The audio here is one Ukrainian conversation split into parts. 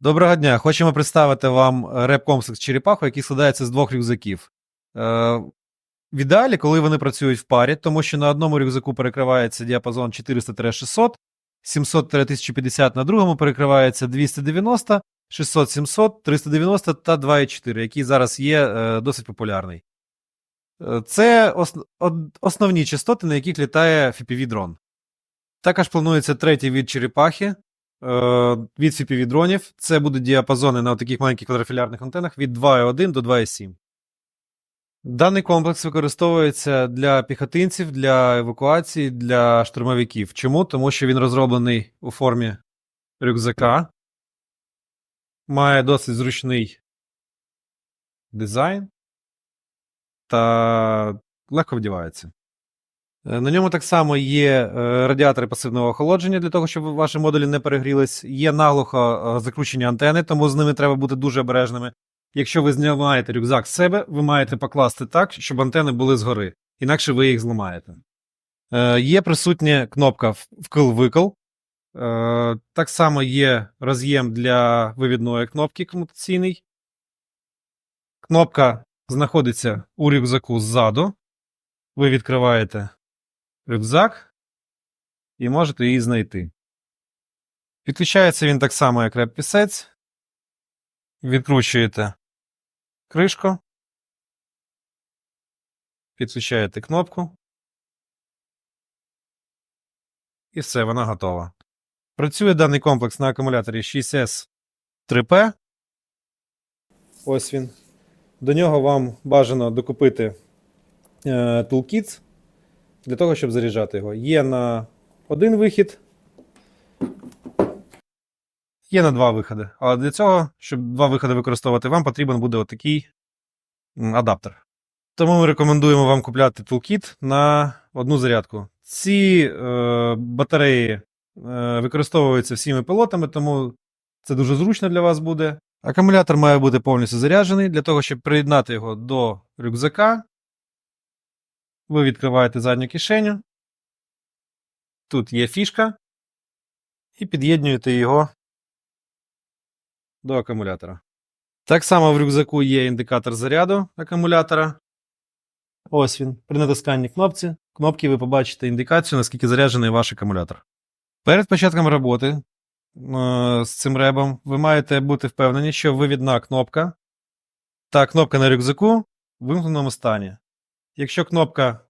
Доброго дня. Хочемо представити вам реп-комплекс Черепаху, який складається з двох рюкзаків. Е, в ідеалі, коли вони працюють в парі, тому що на одному рюкзаку перекривається діапазон 400-600, 700-1050 на другому перекривається 290, 600-700, 390 та 2.4, який зараз є е, досить популярний. Е, Це ос- основні частоти, на яких літає FPV-дрон. Також планується третій від черепахи е, від FPV-дронів. Це будуть діапазони на таких маленьких квадрофілярних антенах від 2.1 до 2.7. Даний комплекс використовується для піхотинців, для евакуації, для штурмовиків. Чому? Тому що він розроблений у формі рюкзака, має досить зручний дизайн та легко вдівається. Е, На ньому так само є е, радіатори пасивного охолодження для того, щоб ваші модулі не перегрілись. Є наглухо е, закручені антени, тому з ними треба бути дуже обережними. Якщо ви знімаєте рюкзак з себе, ви маєте покласти так, щоб антени були згори, інакше ви їх зламаєте. Е, є присутня кнопка вкл-викл. Е, так само є роз'єм для вивідної кнопки комутаційний. Кнопка знаходиться у рюкзаку ззаду. Ви відкриваєте рюкзак і можете її знайти. Підключається він так само, як реп-пісець. Відкручуєте кришку. Підключаєте кнопку. І все, вона готова. Працює даний комплекс на акумуляторі 6S 3P. Ось він. До нього вам бажано докупити е, Toolkit для того, щоб заряджати його. Є на один вихід, є на два виходи. Але для цього, щоб два виходи використовувати, вам потрібен буде отакий адаптер. Тому ми рекомендуємо вам купляти Toolkit на одну зарядку. Ці е, батареї е, використовуються всіми пілотами, тому це дуже зручно для вас буде. Акумулятор має бути повністю заряджений для того, щоб приєднати його до рюкзака. Ви відкриваєте задню кишеню. Тут є фішка. І під'єднуєте його до акумулятора. Так само в рюкзаку є індикатор заряду акумулятора. Ось він. При натисканні кнопці, кнопки ви побачите індикацію, наскільки заряджений ваш акумулятор. Перед початком роботи е, з цим ребом ви маєте бути впевнені, що вивідна кнопка та кнопка на рюкзаку в вимкненому стані. Якщо кнопка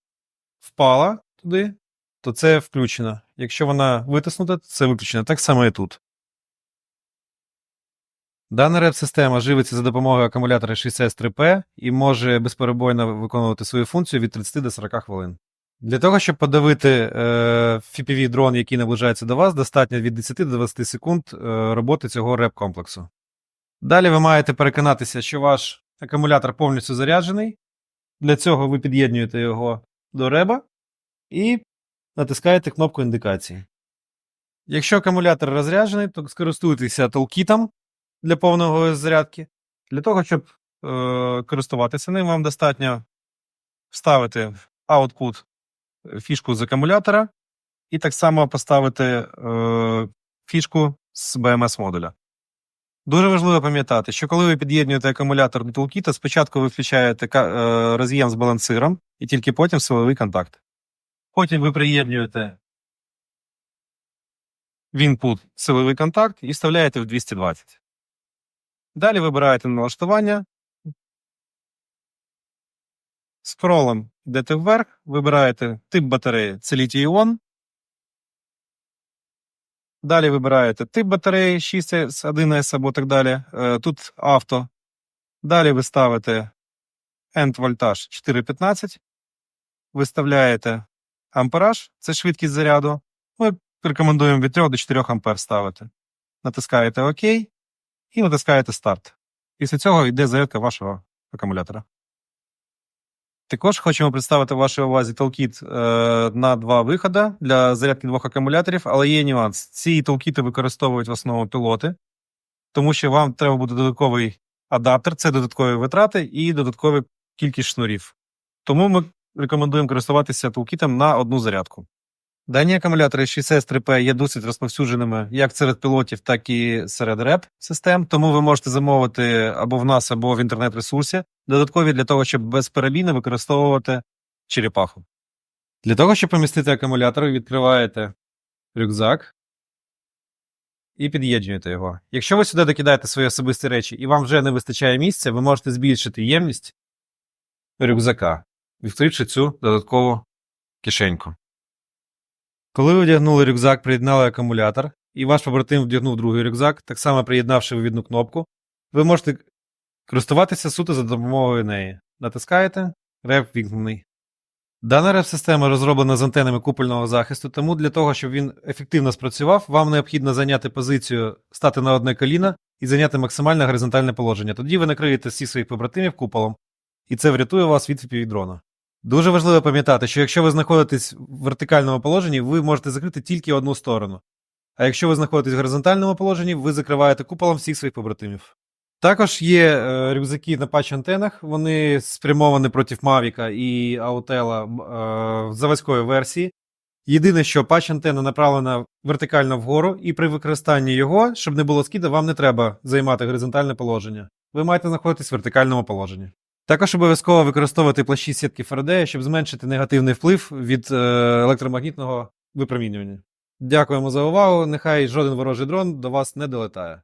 впала туди, то це включено. Якщо вона витиснута, то це виключено. Так само і тут. Дана реп-система живиться за допомогою акумулятора 6S3P і може безперебойно виконувати свою функцію від 30 до 40 хвилин. Для того, щоб подавити е, FPV дрон, який наближається до вас, достатньо від 10 до 20 секунд е, роботи цього реп-комплексу. Далі ви маєте переконатися, що ваш акумулятор повністю заряджений. Для цього ви під'єднуєте його до реба і натискаєте кнопку індикації. Якщо акумулятор розряджений, то скористуйтеся толкітом для повної зарядки. Для того, щоб е, користуватися ним, вам достатньо вставити в output фішку з акумулятора і так само поставити е, фішку з BMS модуля. Дуже важливо пам'ятати, що коли ви під'єднуєте акумулятор до тулкіта, спочатку ви включаєте е, роз'єм з балансиром і тільки потім силовий контакт. Потім ви приєднуєте в input силовий контакт і вставляєте в 220. Далі вибираєте налаштування. Скролом йдете вверх, вибираєте тип батареї це літій-іон. Далі вибираєте тип батареї 6S, 1S або так далі. Е, Тут авто. Далі ви ставите end вольтаж 415. Виставляєте ампераж, це швидкість заряду. Ми рекомендуємо від 3 до 4 ампер ставити. Натискаєте ОК і натискаєте старт. Після цього йде зарядка вашого акумулятора. Також хочемо представити вашій увазі толкіт е, на два виходи для зарядки двох акумуляторів, але є нюанс. Ці толкіти використовують в основному пілоти, тому що вам треба буде додатковий адаптер, це додаткові витрати і додаткова кількість шнурів. Тому ми рекомендуємо користуватися толкітом на одну зарядку. Дані акумулятори 6S3P є досить розповсюдженими як серед пілотів, так і серед реп систем. Тому ви можете замовити або в нас, або в інтернет-ресурсі додаткові для того, щоб безперебійно використовувати черепаху. Для того, щоб помістити акумулятор, ви відкриваєте рюкзак і під'єднуєте його. Якщо ви сюди докидаєте свої особисті речі і вам вже не вистачає місця, ви можете збільшити ємність рюкзака, відкривши цю додаткову кишеньку. Коли ви одягнули рюкзак, приєднали акумулятор, і ваш побратим вдягнув другий рюкзак, так само приєднавши відповідну кнопку, ви можете користуватися суто за допомогою неї. Натискаєте, реп вімкнений. Дана реп-система розроблена з антенами купольного захисту, тому для того, щоб він ефективно спрацював, вам необхідно зайняти позицію, стати на одне коліно і зайняти максимальне горизонтальне положення. Тоді ви накриєте всіх своїх побратимів куполом, і це врятує вас від дрона. Дуже важливо пам'ятати, що якщо ви знаходитесь в вертикальному положенні, ви можете закрити тільки одну сторону. А якщо ви знаходитесь в горизонтальному положенні, ви закриваєте куполом всіх своїх побратимів. Також є е, рюкзаки на патч-антенах, вони спрямовані проти Mavic і е, в заводської версії. Єдине, що патч-антенна направлена вертикально вгору, і при використанні його, щоб не було скида, вам не треба займати горизонтальне положення. Ви маєте знаходитись в вертикальному положенні. Також обов'язково використовувати плащі сітки Фарадея, щоб зменшити негативний вплив від е, електромагнітного випромінювання. Дякуємо за увагу. Нехай жоден ворожий дрон до вас не долетає.